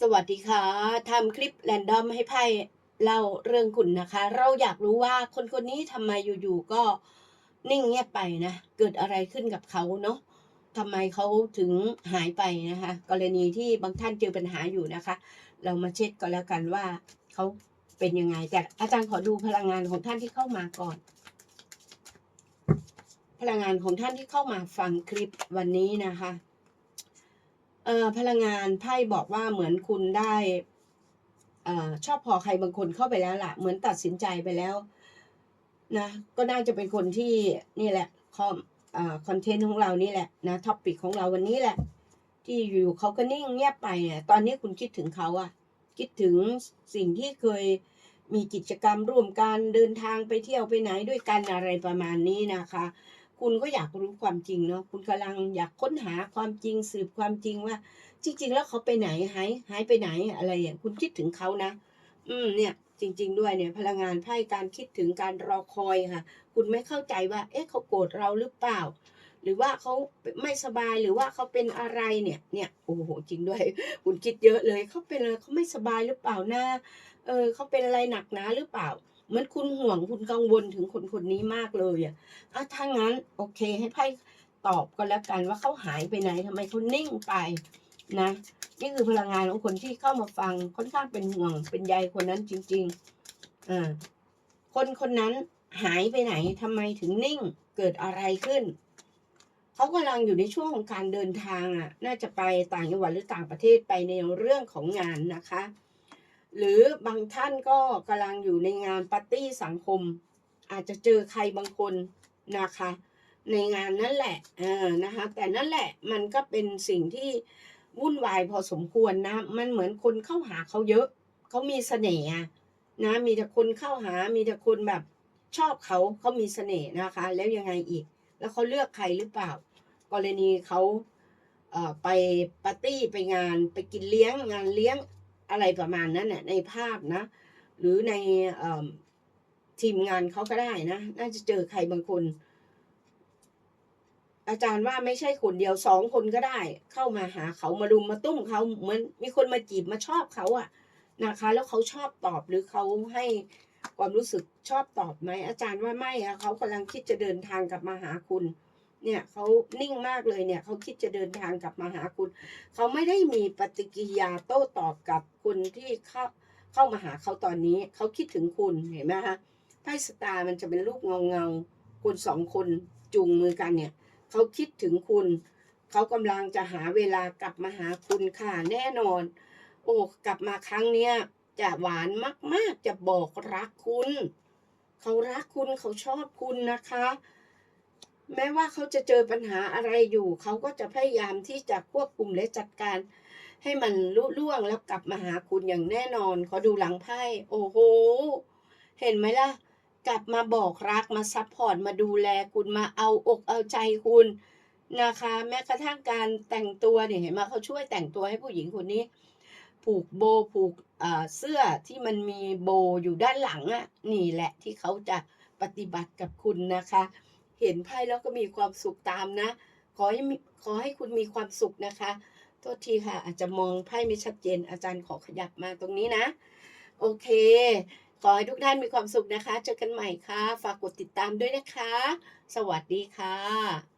สวัสดีค่ะทำคลิปแรนดอมให้ไพ่เล่าเรื่องคุณนะคะ เราอยากรู้ว่าคนคนนี้ทำไมอยู่ๆก็นิ่งเงียบไปนะ เกิดอะไรขึ้นกับเขาเนาะทำไมเขาถึงหายไปนะคะ กรณีที่บางท่านเจอปัญหาอยู่นะคะ เรามาเช็คก็แล้วกันว่าเขาเป็นยังไง แต่อาจารย์ขอดูพลังงานของท่านที่เข้ามาก่อน พลังงานของท่านที่เข้ามาฟังคลิปวันนี้นะคะ เอ่อพลังงานไพ่บอกว่าเหมือนคุณได้เอ่อชอบพอใครบางคนเข้าไปแล้วล่ะ เหมือนตัดสินใจไปแล้วนะก็น่าจะเป็นคนที่นี่แหละคอมคอนเทนต์ของเรานี่แหละนะท็อปิกของเราวันนี้แหละ ที่อยู่เขาก็นิ่งเงียบไปอะตอนนี้คุณคิดถึงเขาอะคิดถึงสิ่งที่เคยมีกิจกรรมร่วมกันเดินทางไปเที่ยวไปไหนด้วยกันอะไรประมาณนี้นะคะ คุณก็อยากรู้ความจริงเนาะคุณกำลังอยากค้นหาความจริงสืบความจริงว่า จริง ๆ แล้วเขาไปไหนหายหายไปไหนอะไรอย่างคุณคิดถึงเขานะ อืมเนี่ย จริง ๆ ด้วยเนี่ย พลังงานไพ่การคิดถึงการรอคอยค่ะ คุณไม่เข้าใจว่า เอ๊ะเขาโกรธเราหรือเปล่า หรือว่าเขาไม่สบายหรือว่าเขาเป็นอะไรเนี่ย เนี่ยโอ้โหจริงด้วย คุณคิดเยอะเลยเขาเป็นอะไรเขาไม่สบายหรือเปล่านะเออเขาเป็นอะไรหนักหนาหรือเปล่า เหมือนคุณห่วงคุณกังวลถึงคนคนนี้มากเลยอะอะถ้างั้นโอเคให้ไพ่ตอบก็แล้วกันว่าเขาหายไปไหนทำไมเขานิ่งไปนะ นี่คือพลังงานของคนที่เข้ามาฟังค่อนข้างเป็นห่วงเป็นใยคนนั้นจริงๆอ่าคนคนนั้นหายไปไหนทำไมถึงนิ่งเกิดอะไรขึ้นเขากำลังอยู่ในช่วงของการเดินทางอะ น่าจะไปต่างจังหวัดหรือต่างประเทศไปในเรื่องของงานนะคะ หรือบางท่านก็กำลังอยู่ในงานปาร์ตี้สังคม อาจจะเจอใครบางคนนะคะ ในงานนั่นแหละเออนะคะแต่นั่นแหละมันก็เป็นสิ่งที่วุ่นวายพอสมควรนะ มันเหมือนคนเข้าหาเขาเยอะเขามีเสน่ห์นะมีแต่คนเข้าหา มีแต่คนแบบชอบเขาเขามีเสน่ห์นะคะ แล้วยังไงอีก แล้วเขาเลือกใครหรือเปล่า กรณีเขาเอ่อไปปาร์ตี้ไปงานไปกินเลี้ยงงานเลี้ยง อะไรประมาณนั้นน่ะในภาพนะ หรือในอทีมงานเขาก็ได้นะ น่าจะเจอใครบางคน อาจารย์ว่าไม่ใช่คนเดียวสองคนก็ได้ เข้ามาหาเขามารุมมาตุ้มเขาเหมือนมีคนมาจีบมาชอบเขาอะนะคะ แล้วเขาชอบตอบหรือเขาให้ความรู้สึกชอบตอบไหมอาจารย์ว่าไม่อะเขากำลังคิดจะเดินทางกลับมาหาคุณ เนี่ยเขานิ่งมากเลยเนี่ยเขาคิดจะเดินทางกลับมาหาคุณ เขาไม่ได้มีปฏิกิริยาโต้ตอบกับคนที่เข้าเข้ามาหาเขาตอนนี้ เขาคิดถึงคุณเห็นไหมคะไพ่สตาร์มันจะเป็นรูปเงาเงาคนสองคนจูงมือกันเนี่ยเขาคิดถึงคุณ เขากำลังจะหาเวลากลับมาหาคุณค่ะแน่นอน โอ้กลับมาครั้งเนี้ยจะหวานมาก ๆ จะบอกรักคุณ เขารักคุณเขาชอบคุณนะคะ แม้ว่าเขาจะเจอปัญหาอะไรอยู่ เขาก็จะพยายามที่จะควบคุมและจัดการ ให้มันลุล่วงแล้วกลับมาหาคุณอย่างแน่นอน ขอดูหลังไพ่โอ้โห เห็นไหมล่ะ กลับมาบอกรักมาซัพพอร์ตมาดูแลคุณมาเอาอกเอาใจคุณนะคะ แม้กระทั่งการแต่งตัวเนี่ยเห็นไหมเขาช่วยแต่งตัวให้ผู้หญิงคนนี้ ผูกโบผูกเอ่อเสื้อที่มันมีโบอยู่ด้านหลังอะ่ะนี่แหละที่เขาจะปฏิบัติกับคุณนะคะ เห็นไพ่แล้วก็มีความสุขตามนะ ขอให้ขอให้คุณมีความสุขนะคะ โทษทีค่ะ อาจจะมองไพ่ไม่ชัดเจน อาจารย์ขอขยับมาตรงนี้นะ โอเค ขอให้ทุกท่านมีความสุขนะคะ เจอกันใหม่ค่ะ ฝากกดติดตามด้วยนะคะ สวัสดีค่ะ